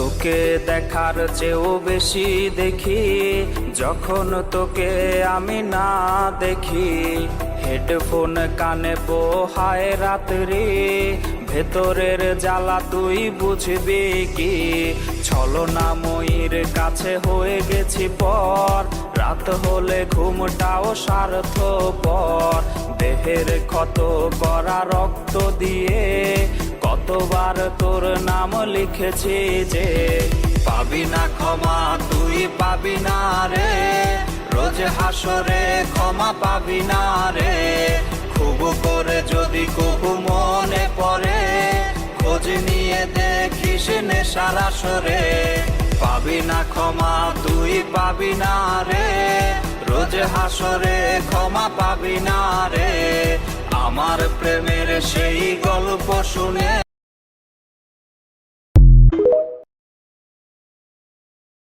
তোকে দেখার চেয়েও বেশি দেখি, যখন তোকে আমি না দেখি। হেডফোন কানে পোহায় রাত্রি, ভেতরের জ্বালা তুই বুঝবি কি? ছলনা ছলনাময়ীর কাছে হয়ে গেছি পর, রাত হলে ঘুমটাও স্বার্থ পর দেহের ক্ষত করা রক্ত দিয়ে তোর নাম লিখেছি যে, পাবি না ক্ষমা, তুই পাবি না রে। রোজ হাসরে ক্ষমা পাবি না রে। খুব করে যদি কবু মনে পড়ে, খোঁজ নিয়ে দেখিস নেশার আসরে। পাবি না ক্ষমা, তুই পাবি না রে। রোজ হাসরে ক্ষমা পাবি না রে। আমার প্রেমের সেই গল্প শুনে